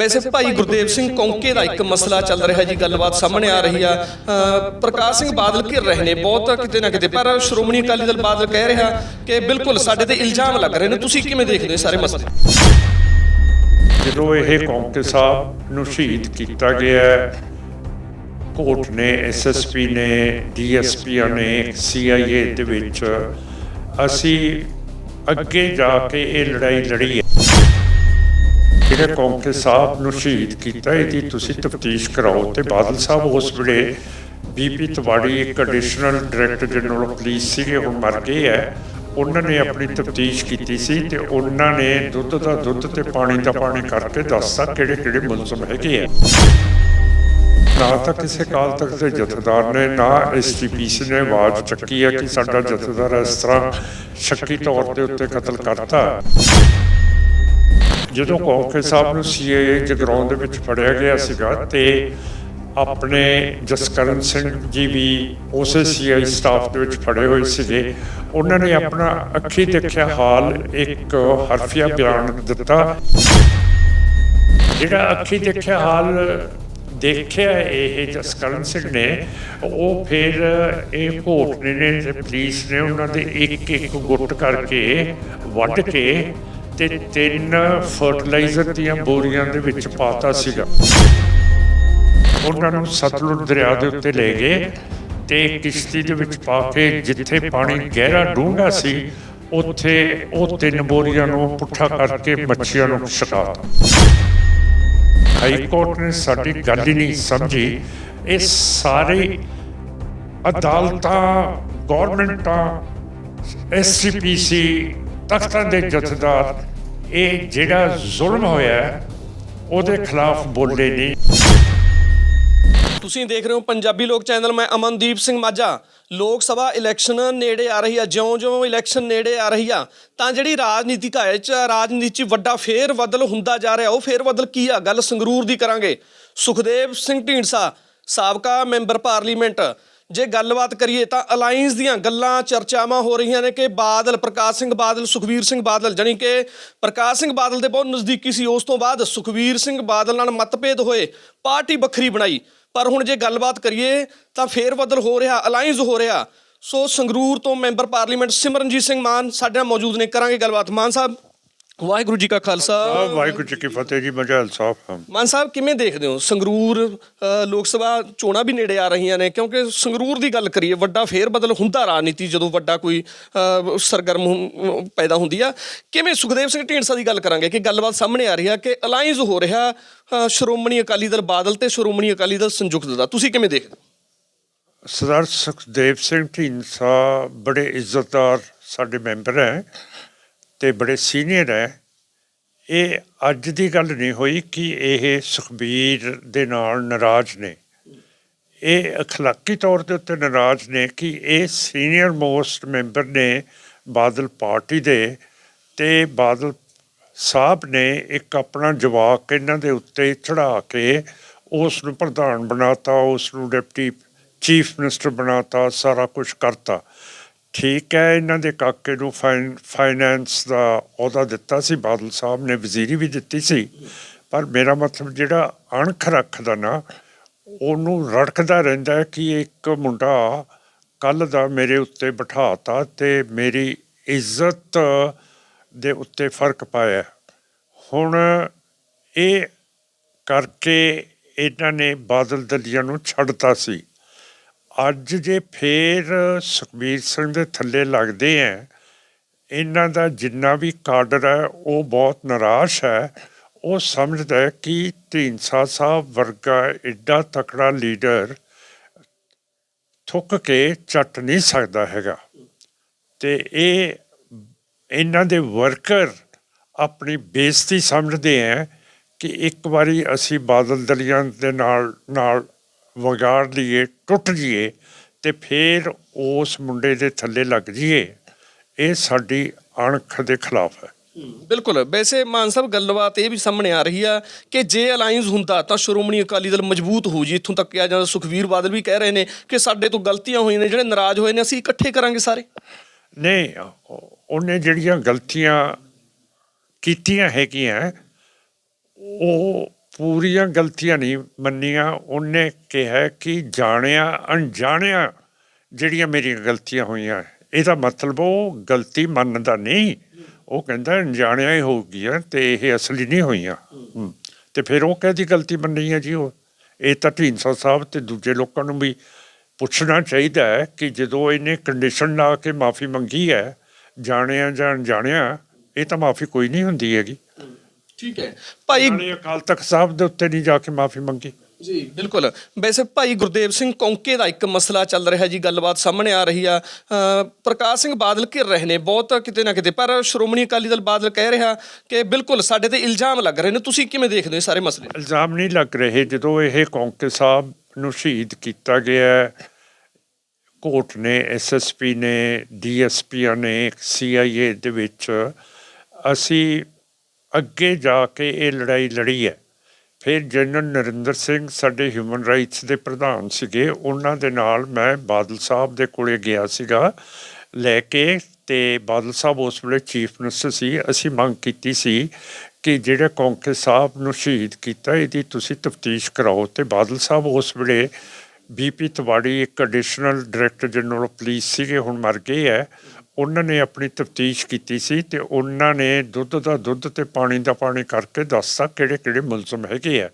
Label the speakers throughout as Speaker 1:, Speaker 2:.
Speaker 1: ਵੈਸੇ ਭਾਈ ਗੁਰਦੇਵ ਸਿੰਘ ਕੌਂਕੇ ਦਾ ਇੱਕ ਮਸਲਾ ਚੱਲ ਰਿਹਾ ਜੀ ਗੱਲਬਾਤ ਸਾਹਮਣੇ ਆ ਰਹੀ ਆ। ਪ੍ਰਕਾਸ਼ ਸਿੰਘ ਬਾਦਲ ਘਿਰ ਰਹੇ ਨੇ ਬਹੁਤ ਕਿਤੇ ਨਾ ਕਿਤੇ ਪਰ ਸ਼੍ਰੋਮਣੀ ਅਕਾਲੀ ਦਲ ਬਾਦਲ ਕਹਿ ਰਿਹਾ ਕਿ ਬਿਲਕੁਲ ਸਾਡੇ ਤੇ ਇਲਜ਼ਾਮ ਲੱਗ ਰਹੇ ਨੇ। ਤੁਸੀਂ ਕਿਵੇਂ ਦੇਖਦੇ ਹੋ ਸਾਰੇ ਮਸਲੇ?
Speaker 2: ਜਦੋਂ ਇਹ ਕੌਂਕੇ ਸਾਹਿਬ ਨੂੰ ਸ਼ਹੀਦ ਕੀਤਾ ਗਿਆ ਹੈ, ਕੋਰਟ ਨੇ ਐਸਐਸਪੀ ਨੇ ਡੀਐਸਪੀ ਨੇ ਸੀਆਈਏ ਦੇ ਵਿੱਚ ਅਸੀਂ ਅੱਗੇ ਜਾ ਕੇ ਇਹ ਲੜਾਈ ਲੜੀ ਹੈ। ਜਿਹੜੇ ਕੌਂਕੇ ਸਾਹਿਬ ਨੂੰ ਸ਼ਹੀਦ ਕੀਤਾ ਇਹਦੀ ਤੁਸੀਂ ਤਫਤੀਸ਼ ਕਰਾਓ ਤੇ ਬਾਦਲ ਸਾਹਿਬ ਉਸ ਵੇਲੇ ਬੀਪੀ ਤਵਾੜੀ ਇੱਕ ਐਡੀਸ਼ਨਲ ਡਾਇਰੈਕਟਰ ਜਨਰਲ ਪੁਲਿਸ ਸੀਗੇ ਹੁਣ ਮਰ ਗਏ ਹੈ ਉਹਨਾਂ ਨੇ ਆਪਣੀ ਤਫਤੀਸ਼ ਕੀਤੀ ਸੀ ਤੇ ਉਹਨਾਂ ਨੇ ਦੁੱਧ ਦਾ ਦੁੱਧ ਤੇ ਪਾਣੀ ਦਾ ਪਾਣੀ ਕਰਕੇ ਦੱਸਤਾ ਕਿਹੜੇ ਕਿਹੜੇ ਮੁਲਜ਼ਮ ਹੈਗੇ ਆ ਨਾ ਤਾਂ ਕਿਸੇ ਕਾਲ ਤੱਕ ਦੇ ਜਥੇਦਾਰ ਨੇ ਨਾ ਐਸਟੀਪੀਸੀ ਨੇ ਆਵਾਜ਼ ਚੱਕੀ ਹੈ ਕਿ ਸਾਡਾ ਜਥੇਦਾਰ ਇਸ ਤਰ੍ਹਾਂ ਸ਼ੱਕੀ ਤੌਰ ਦੇ ਉੱਤੇ ਕਤਲ ਕਰਤਾ ਜਦੋਂ ਕੌਂਕੇ ਸਾਹਿਬ ਨੂੰ ਸੀਏ ਜਗਰਾਉਂ ਦੇ ਵਿੱਚ ਫੜਿਆ ਗਿਆ ਸੀਗਾ, ਤੇ ਆਪਣੇ ਜਸਕਰਨ ਸਿੰਘ ਜੀ ਵੀ ਉਸੇ ਸੀਆਈ ਸਟਾਫ ਦੇ ਵਿੱਚ ਫੜੇ ਹੋਏ ਸੀਗੇ। ਉਹਨਾਂ ਨੇ ਆਪਣਾ ਅੱਖੀ ਦੇਖਿਆ ਹਾਲ ਇੱਕ ਹਰਫੀਆ ਬਿਆਨ ਦਿੱਤਾ। ਜਿਹੜਾ ਅੱਖੀ ਦੇਖਿਆ ਹਾਲ ਦੇਖਿਆ ਇਹ ਜਸਕਰਨ ਸਿੰਘ ਨੇ, ਉਹ ਫਿਰ ਇਹ ਕੋਰਟ ਨੇ ਤੇ ਪੁਲਿਸ ਨੇ ਉਹਨਾਂ ਦੇ ਇੱਕ ਇੱਕ ਗੁੱਟ ਕਰਕੇ ਵੱਢ ਕੇ ਤੇ ਤਿੰਨ ਫਰਟੀਲਾਈਜ਼ਰ ਦੀਆਂ ਬੋਰੀਆਂ ਦੇ ਵਿੱਚ ਪਾਤਾ ਸੀਗਾ। ਉਹਨਾਂ ਨੂੰ ਸਤਲੁਜ ਦਰਿਆ ਦੇ ਉੱਤੇ ਲੈ ਗਏ ਤੇ ਕਿਸ਼ਤੀ ਦੇ ਵਿੱਚ ਪਾ ਕੇ ਜਿੱਥੇ ਪਾਣੀ ਗਹਿਰਾ ਡੂੰਘਾ ਸੀ, ਉੱਥੇ ਉਹ ਤਿੰਨ ਬੋਰੀਆਂ ਨੂੰ ਪੁੱਠਾ ਕਰਕੇ ਮੱਛੀਆਂ ਨੂੰ ਛਕਾਤਾ ਹਾਈ ਕੋਰਟ ਨੇ ਸਾਡੀ ਗੱਲ ਹੀ ਨਹੀਂ ਸਮਝੀ। ਇਹ ਸਾਰੇ ਅਦਾਲਤਾਂ, ਗਵਰਨਮੈਂਟਾਂ ਐਸਸੀਪੀਸੀ ਤਖਤਾਂ ਦੇ ਜਥੇਦਾਰ। ਇਹ ਜਿਹੜਾ ਜ਼ੁਲਮ ਹੋਇਆ ਉਹਦੇ ਖਿਲਾਫ ਬੋਲੇ ਨਹੀਂ।
Speaker 1: ਤੁਸੀਂ ਦੇਖ ਰਹੇ ਹੋ ਪੰਜਾਬੀ ਲੋਕ ਚੈਨਲ, ਮੈਂ ਅਮਨਦੀਪ ਸਿੰਘ ਮਾਝਾ। ਲੋਕ ਸਭਾ ਇਲੈਕਸ਼ਨ ਨੇੜੇ ਆ ਰਹੀ ਆ, ਜਿਉਂ-ਜਿਉਂ ਇਲੈਕਸ਼ਨ ਨੇੜੇ ਆ ਰਹੀ ਆ, ਤਾਂ ਜਿਹੜੀ ਰਾਜਨੀਤਿਕ ਹੈ ਚ ਰਾਜਨੀਤੀ 'ਚ ਵੱਡਾ ਫੇਰ ਬਦਲ ਹੁੰਦਾ ਜਾ ਰਿਹਾ, ਉਹ ਫੇਰ ਬਦਲ ਕੀ ਆ? ਗੱਲ ਸੰਗਰੂਰ ਦੀ ਕਰਾਂਗੇ। ਸੁਖਦੇਵ ਸਿੰਘ ਢੀਂਡਸਾ, ਸਾਬਕਾ ਮੈਂਬਰ ਪਾਰਲੀਮੈਂਟ। ਜੇ ਗੱਲਬਾਤ ਕਰੀਏ ਤਾਂ ਅਲਾਈਅੰਸ ਦੀਆਂ ਗੱਲਾਂ, ਚਰਚਾਵਾਂ ਹੋ ਰਹੀਆਂ ਨੇ ਕਿ ਬਾਦਲ, ਪ੍ਰਕਾਸ਼ ਸਿੰਘ ਬਾਦਲ, ਸੁਖਵੀਰ ਸਿੰਘ ਬਾਦਲ, ਜਾਣੀ ਕਿ ਪ੍ਰਕਾਸ਼ ਸਿੰਘ ਬਾਦਲ ਦੇ ਬਹੁਤ ਨਜ਼ਦੀਕੀ ਸੀ। ਉਸ ਤੋਂ ਬਾਅਦ ਸੁਖਵੀਰ ਸਿੰਘ ਬਾਦਲ ਨਾਲ ਮਤਭੇਦ ਹੋਏ, ਪਾਰਟੀ ਵੱਖਰੀ ਬਣਾਈ। ਪਰ ਹੁਣ ਜੇ ਗੱਲਬਾਤ ਕਰੀਏ ਤਾਂ ਫੇਰ ਬਦਲ ਹੋ ਰਿਹਾ ਅਲਾਈਅੰਸ ਹੋ ਰਿਹਾ। ਸੋ ਸੰਗਰੂਰ ਤੋਂ ਮੈਂਬਰ ਪਾਰਲੀਮੈਂਟ ਸਿਮਰਨਜੀਤ ਸਿੰਘ ਮਾਨ ਸਾਡੇ ਨਾਲ ਮੌਜੂਦ ਨੇ। ਕਰਾਂਗੇ ਗੱਲਬਾਤ। ਮਾਨ ਸਾਹਿਬ ਵਾਹਿਗੁਰੂ ਜੀ ਕਾ ਖਾਲਸਾ।
Speaker 2: ਵਾਹਿਗੁਰੂ ਜੀ ਕੀ ਫਤਿਹ ਜੀ ਮਜਾਲ ਸਾਹਿਬ
Speaker 1: ਮਾਨ ਸਾਹਿਬ ਕਿਵੇਂ ਦੇਖਦੇ ਹੋ? ਸੰਗਰੂਰ ਅ, ਲੋਕ ਸਭਾ ਚੋਣਾਂ ਵੀ ਨੇੜੇ ਆ ਰਹੀਆਂ ਨੇ ਕਿਉਂਕਿ ਸੰਗਰੂਰ ਦੀ ਗੱਲ ਕਰੀਏ ਵੱਡਾ ਫੇਰ ਬਦਲ ਹੁੰਦਾ ਰਾਜਨੀਤੀ ਜਦੋਂ ਵੱਡਾ ਕੋਈ ਅ, ਸਰਗਰਮ ਹੁੰ- ਪੈਦਾ ਹੁੰਦੀ ਆ। ਕਿਵੇਂ ਸੁਖਦੇਵ ਸਿੰਘ ਢੀਂਡਸਾ ਦੀ ਗੱਲ ਕਰਾਂਗੇ ਕਿ ਗੱਲਬਾਤ ਸਾਹਮਣੇ ਆ ਰਹੀ ਆ ਕਿ ਅਲਾਈਅੰਸ ਹੋ ਰਿਹਾ ਅ, ਸ਼੍ਰੋਮਣੀ ਅਕਾਲੀ ਦਲ ਬਾਦਲ ਤੇ ਸ਼੍ਰੋਮਣੀ ਅਕਾਲੀ ਦਲ ਸੰਯੁਕਤ ਦਾ। ਤੁਸੀਂ ਕਿਵੇਂ ਦੇਖਦੇ ਹੋ?
Speaker 2: ਸਰਦਾਰ ਸੁਖਦੇਵ ਸਿੰਘ ਢੀਂਡਸਾ ਬੜੇ ਇੱਜ਼ਤਦਾਰ ਸਾਡੇ ਮੈਂਬਰ ਹੈ। ਤੇ ਬੜੇ ਸੀਨੀਅਰ ਹੈ ਇਹ ਅੱਜ ਦੀ ਗੱਲ ਨਹੀਂ ਹੋਈ ਕਿ ਇਹ ਸੁਖਬੀਰ ਦੇ ਨਾਲ ਨਾਰਾਜ਼ ਨੇ ਇਹ اخلاقی ਤੌਰ ਦੇ ਉੱਤੇ ਨਾਰਾਜ਼ ਨੇ ਕਿ ਇਹ ਸੀਨੀਅਰ ਮੋਸਟ ਮੈਂਬਰ ਨੇ ਬਾਦਲ ਪਾਰਟੀ ਦੇ ਤੇ ਬਾਦਲ ਸਾਹਿਬ ਨੇ ਇੱਕ ਆਪਣਾ ਜਵਾਕ ਇਹਨਾਂ ਦੇ ਉੱਤੇ ਚੜਾ ਕੇ ਉਸ ਨੂੰ ਪ੍ਰਧਾਨ ਬਣਾਤਾ ਉਸ ਨੂੰ ਡਿਪਟੀ ਚੀਫ ਮਿਨਿਸਟਰ ਬਣਾਤਾ ਸਾਰਾ ਕੁਝ ਕਰਤਾ ਠੀਕ ਹੈ, ਇਹਨਾਂ ਦੇ ਕਾਕੇ ਨੂੰ ਫਾਈਨ ਫਾਈਨੈਂਸ ਦਾ ਅਹੁਦਾ ਦਿੱਤਾ ਸੀ, ਬਾਦਲ ਸਾਹਿਬ ਨੇ ਵਜ਼ੀਰੀ ਵੀ ਦਿੱਤੀ ਸੀ। ਪਰ ਮੇਰਾ ਮਤਲਬ ਜਿਹੜਾ ਅਣਖ ਰੱਖਦਾ ਨਾ, ਉਹਨੂੰ ਰੜਕਦਾ ਰਹਿੰਦਾ ਕਿ ਇੱਕ ਮੁੰਡਾ ਕੱਲ ਦਾ ਮੇਰੇ ਉੱਤੇ ਬਿਠਾਤਾ ਤੇ ਮੇਰੀ ਇੱਜ਼ਤ ਦੇ ਉੱਤੇ ਫ਼ਰਕ ਪਾਇਆ। ਹੁਣ ਇਹ ਕਰਕੇ ਇਹਨਾਂ ਨੇ ਬਾਦਲ ਦਲੀਆ ਨੂੰ ਛੱਡਤਾ ਸੀ। ਅੱਜ ਜੇ ਫੇਰ ਸੁਖਬੀਰ ਸਿੰਘ ਦੇ ਥੱਲੇ ਲੱਗਦੇ ਆ ਇਹਨਾਂ ਦਾ ਜਿੰਨਾ ਵੀ ਕਾਡਰ ਹੈ ਉਹ ਬਹੁਤ ਨਿਰਾਸ਼ ਹੈ ਉਹ ਸਮਝਦਾ ਹੈ ਕਿ ਢੀਂਡਸਾ ਸਾਹਿਬ ਵਰਗਾ ਐਡਾ ਤਕੜਾ ਲੀਡਰ ਥੁੱਕ ਕੇ ਚੱਟ ਨਹੀਂ ਸਕਦਾ ਹੈਗਾ। ਤੇ ਇਹ ਇਹਨਾਂ ਦੇ ਵਰਕਰ ਆਪਣੀ ਬੇਇੱਜ਼ਤੀ ਸਮਝਦੇ ਆ ਕਿ ਇੱਕ ਵਾਰੀ ਅਸੀਂ ਬਾਦਲ ਦਲੀਆਂ ਦੇ ਨਾਲ ਨਾਲ ਵਿਗਾੜ ਲਈਏ ਟੁੱਟ ਜਾਈਏ ਤੇ ਫਿਰ ਉਸ ਮੁੰਡੇ ਦੇ ਥੱਲੇ ਲੱਗ ਜਾਈਏ। ਇਹ ਸਾਡੀ ਅਣਖ ਦੇ ਖਿਲਾਫ ਹੈ।
Speaker 1: ਬਿਲਕੁਲ। ਵੈਸੇ ਮਾਨ ਸਾਹਿਬ ਗੱਲਬਾਤ ਇਹ ਵੀ ਸਾਹਮਣੇ ਆ ਰਹੀ ਆ ਕਿ ਜੇ ਅਲਾਈਅੰਸ ਹੁੰਦਾ ਤਾਂ ਸ਼੍ਰੋਮਣੀ ਅਕਾਲੀ ਦਲ ਮਜ਼ਬੂਤ ਹੋ ਜੀ। ਇੱਥੋਂ ਤੱਕ ਕਿਹਾ ਜਾਂਦਾ ਸੁਖਵੀਰ ਬਾਦਲ ਵੀ ਕਹਿ ਰਹੇ ਨੇ ਕਿ ਸਾਡੇ ਤੋਂ ਗਲਤੀਆਂ ਹੋਈਆਂ ਨੇ ਜਿਹੜੇ ਨਾਰਾਜ਼ ਹੋਏ ਨੇ ਅਸੀਂ ਇਕੱਠੇ ਕਰਾਂਗੇ ਸਾਰੇ।
Speaker 2: ਨਹੀਂ ਉਹ- ਉਹਨੇ ਜਿਹੜੀਆਂ ਗਲਤੀਆਂ ਕੀਤੀਆਂ ਹੈਗੀਆਂ ਉਹ ਪੂਰੀਆਂ ਗਲਤੀਆਂ ਨਹੀਂ ਮੰਨੀਆਂ ਉਹਨੇ ਕਿਹਾ ਕਿ ਜਾਣਿਆ ਅਣਜਾਣਿਆ ਜਿਹੜੀਆਂ ਮੇਰੀਆਂ ਗਲਤੀਆਂ ਹੋਈਆਂ ਇਹਦਾ ਮਤਲਬ ਉਹ ਗਲਤੀ ਮੰਨਦਾ ਨਹੀਂ। ਉਹ ਕਹਿੰਦਾ ਅਣਜਾਣਿਆ ਹੀ ਹੋ ਗਈਆਂ ਤੇ ਇਹ ਅਸਲੀ ਨਹੀਂ ਹੋਈਆਂ। ਹਮ, ਤੇ ਫਿਰ ਉਹ ਕਹਿੰਦੀ ਗਲਤੀ ਮੰਨੀ ਹੈ ਜੀ ਉਹ? ਇਹ ਤਾਂ ਢੀਂਡਸਾ ਸਾਹਿਬ ਤੇ ਦੂਜੇ ਲੋਕਾਂ ਨੂੰ ਵੀ ਪੁੱਛਣਾ ਚਾਹੀਦਾ ਹੈ ਕਿ ਜਦੋਂ ਇਹਨੇ ਕੰਡੀਸ਼ਨ ਲਾ ਕੇ ਮਾਫੀ ਮੰਗੀ ਹੈ ਜਾਣਿਆ ਜਾਂ ਅਣਜਾਣਿਆ ਇਹ ਤਾਂ ਮਾਫੀ ਕੋਈ ਨਹੀਂ ਹੁੰਦੀ ਹੈਗੀ।
Speaker 1: ਠੀਕ ਹੈ। ਭਾਈ
Speaker 2: ਨਾਲੇ ਅਕਾਲ ਤਖਤ ਸਾਹਿਬ ਦੇ ਉੱਤੇ ਨਹੀਂ ਜਾ ਕੇ ਮਾਫੀ ਮੰਗੀ।
Speaker 1: ਜੀ ਬਿਲਕੁਲ। ਵੈਸੇ ਭਾਈ ਗੁਰਦੇਵ ਸਿੰਘ ਕੌਂਕੇ ਦਾ ਇੱਕ ਮਸਲਾ ਚੱਲ ਰਿਹਾ ਜੀ ਗੱਲਬਾਤ ਸਾਹਮਣੇ ਆ ਰਹੀ ਆ। ਪ੍ਰਕਾਸ਼ ਸਿੰਘ ਬਾਦਲ ਘਿਰ ਰਹੇ ਨੇ ਬਹੁਤ ਕਿਤੇ ਨਾ ਕਿਤੇ। ਪਰ ਸ਼੍ਰੋਮਣੀ ਅਕਾਲੀ ਦਲ ਬਾਦਲ ਕਹਿ ਰਿਹਾ ਕਿ ਬਿਲਕੁਲ ਸਾਡੇ ਤੇ ਇਲਜ਼ਾਮ ਲੱਗ ਰਹੇ ਨੇ। ਤੁਸੀਂ ਕਿਵੇਂ ਦੇਖਦੇ ਹੋ ਸਾਰੇ ਮਸਲੇ?
Speaker 2: ਇਲਜ਼ਾਮ ਨਹੀਂ ਲੱਗ ਰਹੇ। ਜਦੋਂ ਇਹ ਕੌਂਕੇ ਸਾਹਿਬ ਨੂੰ ਸ਼ਹੀਦ ਕੀਤਾ ਗਿਆ ਕੋਰਟ ਨੇ ਐਸਐਸਪੀ ਨੇ ਡੀਐਸਪੀਆਂ ਨੇ ਸੀਆਈਏ ਦੇ ਵਿੱਚ ਅਸੀਂ ਅੱਗੇ ਜਾ ਕੇ ਇਹ ਲੜਾਈ ਲੜੀ ਹੈ। ਫਿਰ ਜਨਰਲ ਨਰਿੰਦਰ ਸਿੰਘ ਸਾਡੇ ਹਿਊਮਨ ਰਾਈਟਸ ਦੇ ਪ੍ਰਧਾਨ ਸੀਗੇ। ਉਹਨਾਂ ਦੇ ਨਾਲ ਮੈਂ ਬਾਦਲ ਸਾਹਿਬ ਦੇ ਕੋਲੇ ਗਿਆ ਸੀਗਾ ਲੈ ਕੇ ਤੇ ਬਾਦਲ ਸਾਹਿਬ ਉਸ ਵੇਲੇ ਚੀਫ ਮਿਨਿਸਟਰ ਸੀ। ਅਸੀਂ ਮੰਗ ਕੀਤੀ ਸੀ ਕਿ ਜਿਹੜੇ ਕੌਂਕੇ ਸਾਹਿਬ ਨੂੰ ਸ਼ਹੀਦ ਕੀਤਾ, ਇਹਦੀ ਤੁਸੀਂ ਤਫਤੀਸ਼ ਕਰਾਓ। ਤੇ ਬਾਦਲ ਸਾਹਿਬ ਉਸ ਵੇਲੇ ਬੀਪੀ ਤਿਵਾੜੀ ਇੱਕ additional director general of police ਸੀਗੇ। ਹੁਣ ਮਰ ਗਏ ਹੈ। ਉਹਨਾਂ ਨੇ ਆਪਣੀ ਤਫਤੀਸ਼ ਕੀਤੀ ਸੀ ਤੇ ਉਹਨਾਂ ਨੇ ਦੁੱਧ ਦਾ ਦੁੱਧ ਤੇ ਪਾਣੀ ਦਾ ਪਾਣੀ ਕਰਕੇ ਦੱਸਤਾ ਕਿਹੜੇ ਕਿਹੜੇ ਮੁਲਜ਼ਮ ਹੈਗੇ ਆ।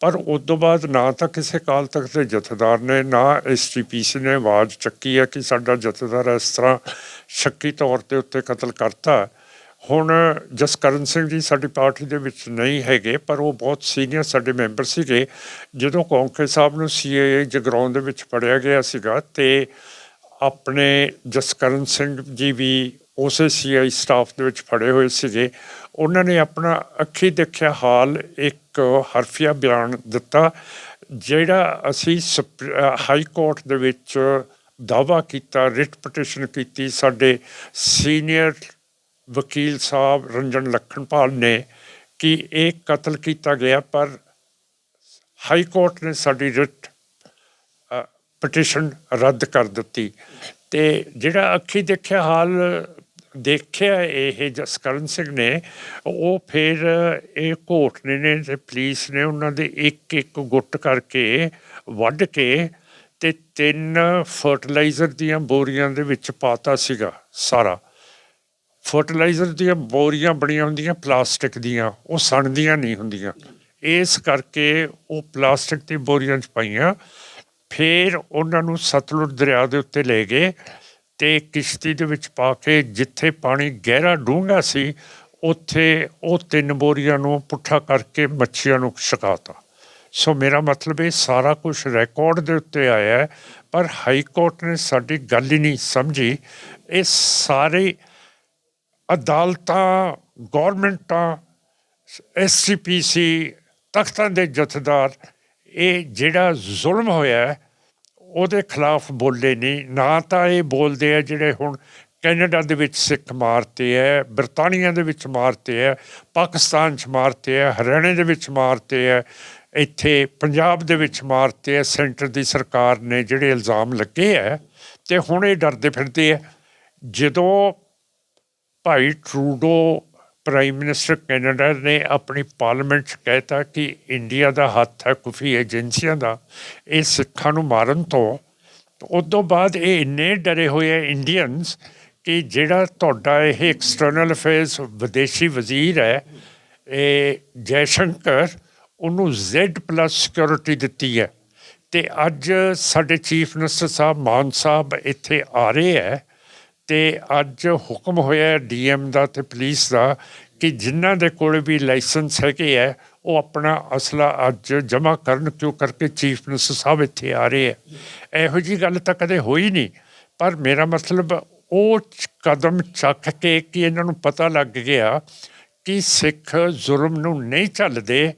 Speaker 2: ਪਰ ਉਸ ਤੋਂ ਬਾਅਦ ਨਾ ਤਾਂ ਕਿਸੇ ਕਾਲ ਤੱਕ ਦੇ ਜਥੇਦਾਰ ਨੇ, ਨਾ ਐਸਟੀਪੀਸੀ ਨੇ ਆਵਾਜ਼ ਚੱਕੀ ਹੈ ਕਿ ਸਾਡਾ ਜਥੇਦਾਰ ਇਸ ਤਰ੍ਹਾਂ ਸ਼ੱਕੀ ਤੌਰ ਤੇ ਉੱਤੇ ਕਤਲ ਕਰਤਾ। ਹੁਣ ਜਸਕਰਨ ਸਿੰਘ ਜੀ ਸਾਡੀ ਪਾਰਟੀ ਦੇ ਵਿੱਚ ਨਹੀਂ ਹੈਗੇ, ਪਰ ਉਹ ਬਹੁਤ ਸੀਨੀਅਰ ਸਾਡੇ ਮੈਂਬਰ ਸੀਗੇ। ਜਦੋਂ ਕੌਂਕੇ ਸਾਹਿਬ ਨੂੰ ਸੀਏ ਜਗਰਾਉਂ ਦੇ ਵਿੱਚ ਪੜਿਆ ਗਿਆ ਸੀਗਾ ਤੇ ਆਪਣੇ ਜਸਕਰਨ ਸਿੰਘ ਜੀ ਵੀ ਉਸੇ ਸੀਆਈ ਸਟਾਫ ਦੇ ਵਿੱਚ ਫੜੇ ਹੋਏ ਸੀਗੇ। ਉਹਨਾਂ ਨੇ ਆਪਣਾ ਅੱਖੀ ਦੇਖਿਆ ਹਾਲ ਇੱਕ ਹਰਫੀਆ ਬਿਆਨ ਦਿੱਤਾ, ਜਿਹੜਾ ਅਸੀਂ ਸੁਪ- ਹਾਈ ਕੋਰਟ ਦੇ ਵਿੱਚ ਦਾਵਾ ਕੀਤਾ ਰਿਟ ਪਟੀਸ਼ਨ ਕੀਤੀ। ਸਾਡੇ ਸੀਨੀਅਰ ਵਕੀਲ ਸਾਹਿਬ ਰੰਜਨ ਲਖਨਪਾਲ ਨੇ ਕਿ ਇਹ ਕਤਲ ਕੀਤਾ ਗਿਆ, ਪਰ ਹਾਈ ਕੋਰਟ ਨੇ ਸਾਡੀ ਰਿਟ ਪਟੀਸ਼ਨ ਰੱਦ ਕਰ ਦਿੱਤੀ। ਤੇ ਜਿਹੜਾ ਅੱਖੀ ਦੇਖਿਆ, ਹਾਲ ਦੇਖਿਆ ਇਹ ਜਸਕਰਨ ਸਿੰਘ ਨੇ, ਉਹ ਫਿਰ ਇਹ ਕੋਰਟ ਨੇ ਨੇ ਤੇ ਪੁਲਿਸ ਨੇ ਉਹਨਾਂ ਦੇ ਇੱਕ ਇੱਕ ਗੁੱਟ ਕਰਕੇ ਵੱਢ ਕੇ ਤੇ ਤਿੰਨ ਫਰਟੀਲਾਈਜ਼ਰ ਦੀਆਂ ਬੋਰੀਆਂ ਦੇ ਵਿੱਚ ਪਾਤਾ ਸੀਗਾ ਸਾਰਾ। ਫਰਟੀਲਾਈਜ਼ਰ ਦੀਆਂ ਬੋਰੀਆਂ ਬਣੀਆਂ ਹੁੰਦੀਆਂ, ਪਲਾਸਟਿਕ ਦੀਆਂ, ਉਹ ਸੜਦੀਆਂ ਨਹੀਂ ਹੁੰਦੀਆਂ। ਇਸ ਕਰਕੇ ਉਹ ਪਲਾਸਟਿਕ ਦੀ ਬੋਰੀਆਂ 'ਚ ਪਾਈਆਂ। ਫਿਰ ਉਹਨਾਂ ਨੂੰ ਸਤਲੁਜ ਦਰਿਆ ਦੇ ਉੱਤੇ ਲੈ ਗਏ ਤੇ ਕਿਸ਼ਤੀ ਦੇ ਵਿੱਚ ਪਾ ਕੇ ਜਿੱਥੇ ਪਾਣੀ ਗਹਿਰਾ ਡੂੰਘਾ ਸੀ, ਉੱਥੇ ਉਹ ਤਿੰਨ ਬੋਰੀਆਂ ਨੂੰ ਪੁੱਠਾ ਕਰਕੇ ਮੱਛੀਆਂ ਨੂੰ ਛਕਾਤਾ। ਸੋ ਮੇਰਾ ਮਤਲਬ ਇਹ ਸਾਰਾ ਕੁਝ ਰਿਕਾਰਡ ਦੇ ਉੱਤੇ ਆਇਆ ਹੈ, ਪਰ ਹਾਈ ਕੋਰਟ ਨੇ ਸਾਡੀ ਗੱਲ ਹੀ ਨਹੀਂ ਸਮਝੀ। ਇਹ ਸਾਰੇ ਅਦਾਲਤਾਂ ਗਵਰਨਮੈਂਟਾਂ ਐਸਸੀਪੀਸੀ ਤਖਤਾਂ ਦੇ ਜਥੇਦਾਰ ਇਹ ਜਿਹੜਾ ਜ਼ੁਲਮ ਹੋਇਆ ਉਹਦੇ ਖਿਲਾਫ ਬੋਲੇ ਨਹੀਂ ਨਾ ਤਾਂ ਇਹ ਬੋਲਦੇ ਆ ਜਿਹੜੇ ਹੁਣ ਕੈਨੇਡਾ ਦੇ ਵਿੱਚ ਸਿੱਖ ਮਾਰਤੇ ਹੈ ਬਰਤਾਨੀਆ ਦੇ ਵਿੱਚ ਮਾਰਤੇ ਹੈ ਪਾਕਿਸਤਾਨ 'ਚ ਮਾਰਤੇ ਹੈ ਹਰਿਆਣੇ ਦੇ ਵਿੱਚ ਮਾਰਤੇ ਹੈ ਇੱਥੇ ਪੰਜਾਬ ਦੇ ਵਿੱਚ ਮਾਰਤੇ ਹੈ ਸੈਂਟਰ ਦੀ ਸਰਕਾਰ ਨੇ ਜਿਹੜੇ ਇਲਜ਼ਾਮ ਲੱਗੇ ਹੈ ਤੇ ਹੁਣ ਇਹ ਡਰਦੇ ਫਿਰਦੇ ਹੈ ਜਦੋਂ ਭਾਈ ਟਰੂਡੋ ਪ੍ਰਾਈਮ ਮਿਨਿਸਟਰ ਕੈਨੇਡਾ ਨੇ ਆਪਣੀ ਪਾਰਲੀਮੈਂਟ 'ਚ ਕਹਿਤਾ ਕਿ ਇੰਡੀਆ ਦਾ ਹੱਥ ਹੈ ਕੁਫੀ ਏਜੰਸੀਆਂ ਦਾ, ਇਹ ਸਿੱਖਾਂ ਨੂੰ ਮਾਰਨ ਤੋਂ। ਉਸ ਤੋਂ ਬਾਅਦ ਇਹ ਇੰਨੇ ਡਰੇ ਹੋਏ ਹੈ ਇੰਡੀਅਨਸ ਕਿ ਜਿਹੜਾ ਤੁਹਾਡਾ ਇਹ ਐਕਸਟਰਨਲ ਅਫੇਅਰਸ ਵਿਦੇਸ਼ੀ ਵਜ਼ੀਰ ਹੈ, ਇਹ ਜੈ ਸ਼ੰਕਰ ਉਹਨੂੰ Z+ ਸਿਕਿਉਰਿਟੀ ਦਿੱਤੀ ਹੈ। ਤੇ ਅੱਜ ਸਾਡੇ ਚੀਫ ਮਿਨਿਸਟਰ ਸਾਹਿਬ, ਮਾਨ ਸਾਹਿਬ ਇੱਥੇ ਆ ਰਹੇ ਹੈ। ਤੇ ਅੱਜ ਹੁਕਮ ਹੋਇਆ ਡੀਐਮ ਦਾ ਤੇ ਪੁਲਿਸ ਦਾ ਕਿ ਜਿਨ੍ਹਾਂ ਦੇ ਕੋਲ ਵੀ ਲਾਇਸੈਂਸ ਹੈਗੇ ਹੈ, ਉਹ ਆਪਣਾ ਅਸਲਾ ਅੱਜ ਜਮ੍ਹਾਂ ਕਰਨ ਕਿਉਂ ਕਰਕੇ ਚੀਫ ਮਿਨਿਸਟਰ ਸਾਹਿਬ ਇੱਥੇ ਆ ਰਹੇ ਹੈ। ਇਹੋ ਜੀ ਗੱਲ ਤਾਂ ਕਦੇ ਹੋਈ ਨਹੀਂ, ਪਰ ਮੇਰਾ ਮਤਲਬ ਉਹ ਕਦਮ ਚੱਕ ਕੇ ਕਿ ਇਹਨਾਂ ਨੂੰ ਪਤਾ ਲੱਗ ਗਿਆ ਕਿ ਸਿੱਖ ਜ਼ੁਲਮ ਨੂੰ ਨਹੀਂ ਝੱਲਦੇ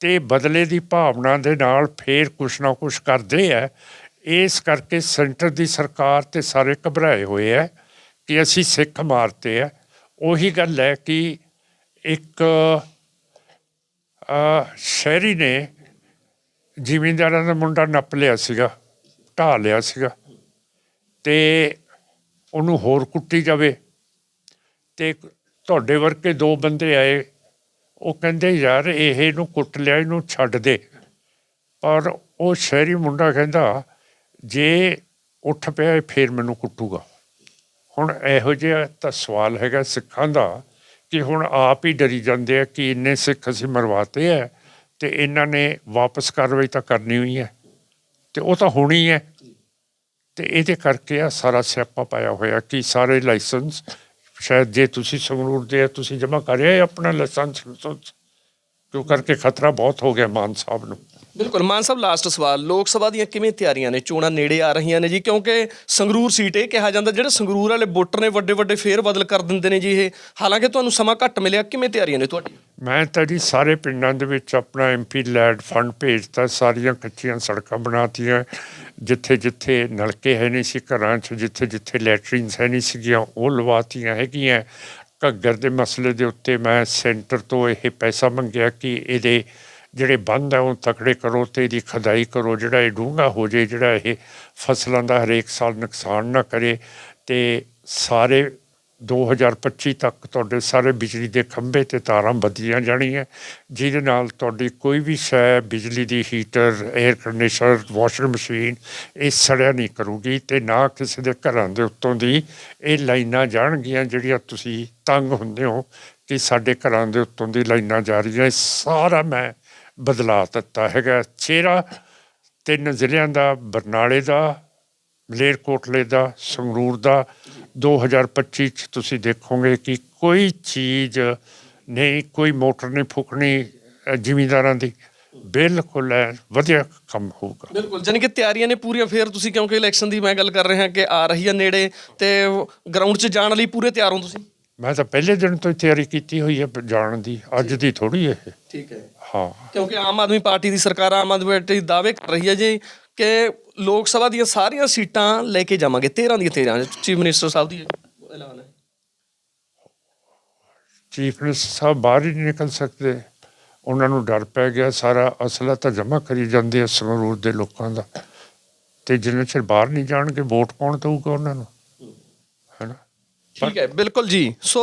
Speaker 2: ਤੇ ਬਦਲੇ ਦੀ ਭਾਵਨਾ ਦੇ ਨਾਲ ਫੇਰ ਕੁਛ ਨਾ ਕੁਛ ਕਰਦੇ ਆ ਇਸ ਕਰਕੇ ਸੈਂਟਰ ਦੀ ਸਰਕਾਰ ਤੇ ਸਾਰੇ ਘਬਰਾਏ ਹੋਏ ਆ ਕਿ ਅਸੀਂ ਸਿੱਖ ਮਾਰਤੇ ਆ ਉਹੀ ਗੱਲ ਹੈ ਕਿ ਇੱਕ ਸ਼ਹਿਰੀ ਨੇ ਜ਼ਿਮੀਂਦਾਰਾਂ ਦਾ ਮੁੰਡਾ ਨੱਪ ਲਿਆ ਸੀਗਾ, ਢਾਹ ਲਿਆ ਸੀਗਾ ਤੇ ਉਹਨੂੰ ਹੋਰ ਕੁੱਟੀ ਜਾਵੇ ਤੇ ਤੁਹਾਡੇ ਵਰਗੇ ਦੋ ਬੰਦੇ ਆਏ, ਉਹ ਕਹਿੰਦੇ, ਯਾਰ, ਇਹ ਇਹਨੂੰ ਕੁੱਟ ਲਿਆ, ਇਹਨੂੰ ਛੱਡ ਦੇ। ਪਰ ਉਹ ਸ਼ਹਿਰੀ ਮੁੰਡਾ ਕਹਿੰਦਾ, ਜੇ ਉੱਠ ਪਿਆ ਇਹ ਫੇਰ ਮੈਨੂੰ ਕੁੱਟੂਗਾ। ਹੁਣ ਇਹੋ ਜਿਹਾ ਤਾਂ ਸਵਾਲ ਹੈਗਾ ਸਿੱਖਾਂ ਦਾ ਕਿ ਹੁਣ ਆਪ ਹੀ ਡਰੀ ਜਾਂਦੇ ਆ ਕਿ ਇੰਨੇ ਸਿੱਖ ਅਸੀਂ ਮਰਵਾਤੇ ਆ ਤੇ ਇਹਨਾਂ ਨੇ ਵਾਪਸ ਕਾਰਵਾਈ ਤਾਂ ਕਰਨੀ ਹੋਈ ਹੈ ਤੇ ਉਹ ਤਾਂ ਹੋਣੀ ਹੈ ਤੇ ਇਹਦੇ ਕਰਕੇ ਆ ਸਾਰਾ ਸਿਆਪਾ ਪਾਇਆ ਹੋਇਆ ਕਿ ਸਾਰੇ ਲਾਇਸੈਂਸ ਸ਼ਾਇਦ ਜੇ ਤੁਸੀਂ ਸੰਗਰੂਰ ਦੇ ਆ, ਤੁਸੀਂ ਜਮ੍ਹਾਂ ਕਰਿਆ ਆਪਣਾ ਲਾਇਸੈਂਸ ਲਾਇਸੈਂਸ। ਕਿਉਂ ਕਰਕੇ ਖਤਰਾ ਬਹੁਤ ਹੋ ਗਿਆ ਮਾਨ ਸਾਹਿਬ ਨੂੰ
Speaker 1: ਬਿਲਕੁਲ, ਮਾਨ ਸਾਹਿਬ ਲਾਸਟ ਸਵਾਲ, ਲੋਕ ਸਭਾ ਦੀਆਂ ਕਿਵੇਂ ਤਿਆਰੀਆਂ ਨੇ? ਚੋਣਾਂ ਨੇੜੇ ਆ ਰਹੀਆਂ ਨੇ ਜੀ, ਕਿਉਂਕਿ ਸੰਗਰੂਰ ਸੀਟ ਇਹ ਕਿਹਾ ਜਾਂਦਾ, ਜਿਹੜੇ ਸੰਗਰੂਰ ਵਾਲੇ ਵੋਟਰ ਨੇ ਵੱਡੇ ਵੱਡੇ ਫੇਰ ਬਦਲ ਕਰ ਦਿੰਦੇ ਨੇ ਜੀ ਇਹ। ਹਾਲਾਂਕਿ ਤੁਹਾਨੂੰ ਸਮਾਂ ਘੱਟ ਮਿਲਿਆ, ਕਿਵੇਂ ਤਿਆਰੀਆਂ ਨੇ ਤੁਹਾਡੀ
Speaker 2: ਮੈਂ ਤਾਂ ਜੀ ਸਾਰੇ ਪਿੰਡਾਂ ਦੇ ਵਿੱਚ ਆਪਣਾ ਐਮਪੀ ਲੈਡ ਫੰਡ ਭੇਜਤਾ, ਸਾਰੀਆਂ ਕੱਚੀਆਂ ਸੜਕਾਂ ਬਣਾਤੀਆਂ। ਜਿੱਥੇ ਜਿੱਥੇ ਨਲਕੇ ਹੈ ਨਹੀਂ ਸੀ ਘਰਾਂ 'ਚ ਜਿੱਥੇ ਜਿੱਥੇ ਲੈਟਰਿਨਸ ਹੈ ਨਹੀਂ ਸੀਗੀਆਂ, ਉਹ ਲਵਾਤੀਆਂ ਹੈਗੀਆਂ। ਘੱਗਰ ਦੇ ਮਸਲੇ ਦੇ ਉੱਤੇ ਮੈਂ ਸੈਂਟਰ ਤੋਂ ਇਹ ਪੈਸਾ ਮੰਗਿਆ ਕਿ ਇਹਦੇ ਜਿਹੜੇ ਬੰਦ ਆ, ਉਹ ਤਕੜੇ ਕਰੋ ਤੇ ਇਹਦੀ ਖਦਾਈ ਕਰੋ। ਜਿਹੜਾ ਇਹ ਡੂੰਘਾ ਹੋ ਜੇ ਜਿਹੜਾ ਇਹ ਫਸਲਾਂ ਦਾ ਹਰੇਕ ਸਾਲ ਨੁਕਸਾਨ ਨਾ ਕਰੇ ਤੇ ਸਾਰੇ 2025 ਤੱਕ ਤੁਹਾਡੇ ਸਾਰੇ ਬਿਜਲੀ ਦੇ ਖੰਭੇ ਤੇ ਤਾਰਾਂ ਬੱਧੀਆਂ ਜਾਣੀਆਂ। ਜਿਹਦੇ ਨਾਲ ਤੁਹਾਡੀ ਕੋਈ ਵੀ ਸ਼ੈ ਬਿਜਲੀ ਦੀ heater air conditioner washing machine ਇਹ ਸੜਿਆ ਨਹੀਂ ਕਰੂਗੀ ਤੇ ਨਾ ਕਿਸੇ ਦੇ ਘਰਾਂ ਦੇ ਉੱਤੋਂ ਦੀ ਇਹ ਲਾਈਨਾਂ ਜਾਣਗੀਆਂ ਜਿਹੜੀਆਂ ਤੁਸੀਂ ਤੰਗ ਹੁੰਦੇ ਹੋ ਕਿ ਸਾਡੇ ਘਰਾਂ ਦੇ ਉੱਤੋਂ ਦੀ ਲਾਈਨਾਂ ਜਾ ਰਹੀਆਂ। ਸਾਰਾ ਮੈਂ ਬਦਲਾ ਦਿੱਤਾ ਹੈਗਾ। ਚਿਹਰਾ ਤਿੰਨ ਜ਼ਿਲ੍ਹਿਆਂ ਦਾ ਬਰਨਾਲੇ ਦਾ ਮਲੇਰਕੋਟਲੇ ਦਾ ਸੰਗਰੂਰ ਦਾ। 2025 ਚ ਤੁਸੀਂ ਦੇਖੋਗੇ ਕਿ ਕੋਈ ਚੀਜ਼ ਨਹੀਂ ਕੋਈ ਮੋਟਰ ਨਹੀਂ ਫੁਕਣੀ ਅ, ਜ਼ਿਮੀਂਦਾਰਾਂ ਦੀ ਬਿਲਕੁਲ ਵਧੀਆ ਕੰਮ ਹੋਊਗਾ।
Speaker 1: ਬਿਲਕੁਲ ਜਾਣੀ ਕਿ ਤਿਆਰੀਆਂ ਨੇ ਪੂਰੀਆਂ ਫੇਰ ਤੁਸੀਂ ਕਿਉਂਕਿ ਇਲੈਕਸ਼ਨ ਦੀ ਮੈਂ ਗੱਲ ਕਰ ਰਿਹਾ ਕਿ ਆ ਰਹੀ ਹੈ ਨੇੜੇ ਤੇ ਗਰਾਊਂਡ 'ਚ ਜਾਣ ਲਈ ਪੂਰੇ ਤਿਆਰ ਹੋ ਤੁਸੀਂ?
Speaker 2: ਮੈਂ ਤਾਂ ਪਹਿਲੇ ਦਿਨ ਤੋਂ ਹੀ ਤਿਆਰੀ ਕੀਤੀ ਹੋਈ ਹੈ ਜਾਣ ਦੀ ਅੱਜ ਦੀ ਥੋੜੀ ਇਹ।
Speaker 1: ਠੀਕ ਹੈ।
Speaker 2: ਹਾਂ।
Speaker 1: ਕਿਉਂਕਿ ਆਮ ਆਦਮੀ ਪਾਰਟੀ ਦੀ ਸਰਕਾਰ ਆਮ ਆਦਮੀ ਪਾਰਟੀ ਦਾਅਵੇ ਕਰ ਰਹੀ ਹੈ ਜੀ ਕਿ ਲੋਕ ਸਭਾ ਦੀਆਂ ਸਾਰੀਆਂ ਸੀਟਾਂ ਲੈ ਕੇ ਜਾਵਾਂਗੇ 13 ਦੀਆਂ 13 ਚੀਫ ਮਿਨਿਸਟਰ ਸਾਹਿਬ ਦੀ ਐਲਾਨ ਹੈ।
Speaker 2: ਚੀਫ ਮਿਨਿਸਟਰ ਸਾਹਿਬ ਬਾਹਰ ਹੀ ਨਹੀਂ ਨਿਕਲ ਸਕਦੇ ਉਹਨਾਂ ਨੂੰ ਡਰ ਪੈ ਗਿਆ ਸਾਰਾ ਅਸਲਾ ਤਾਂ ਜਮ੍ਹਾਂ ਕਰੀ ਜਾਂਦੇ ਆ ਸੰਗਰੂਰ ਦੇ ਲੋਕਾਂ ਦਾ। ਤੇ ਜਿੰਨੇ ਚਿਰ ਬਾਹਰ ਨਹੀਂ ਜਾਣਗੇ ਵੋਟ ਕੌਣ ਦਊਗਾ ਉਹਨਾਂ ਨੂੰ?
Speaker 1: ਠੀਕ ਹੈ, ਬਿਲਕੁਲ ਜੀ। So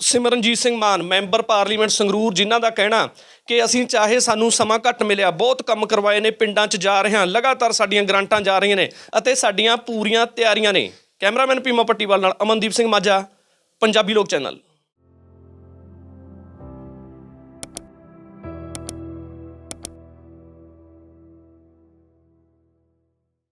Speaker 1: Simranjit Singh Mann, member parliament Sangrur, ਜਿਨ੍ਹਾਂ ਦਾ ਕਹਿਣਾ ਕਿ ਅਸੀਂ ਚਾਹੇ ਸਾਨੂੰ ਸਮਾਂ ਘੱਟ ਮਿਲਿਆ, ਬਹੁਤ ਕੰਮ ਕਰਵਾਏ ਨੇ, ਪਿੰਡਾਂ 'ਚ ਜਾ ਰਹੇ ਹਾਂ, ਲਗਾਤਾਰ ਸਾਡੀਆਂ ਗ੍ਰਾਂਟਾਂ ਜਾ ਰਹੀਆਂ ਨੇ ਅਤੇ ਸਾਡੀਆਂ ਪੂਰੀਆਂ ਤਿਆਰੀਆਂ ਨੇ। ਕੈਮਰਾਮੈਨ ਪੀਮਾ ਪੱਟੀਵਾਲ ਨਾਲ ਅਮਨਦੀਪ ਸਿੰਘ ਮਾਝਾ, ਪੰਜਾਬੀ ਲੋਕ ਚੈਨਲ।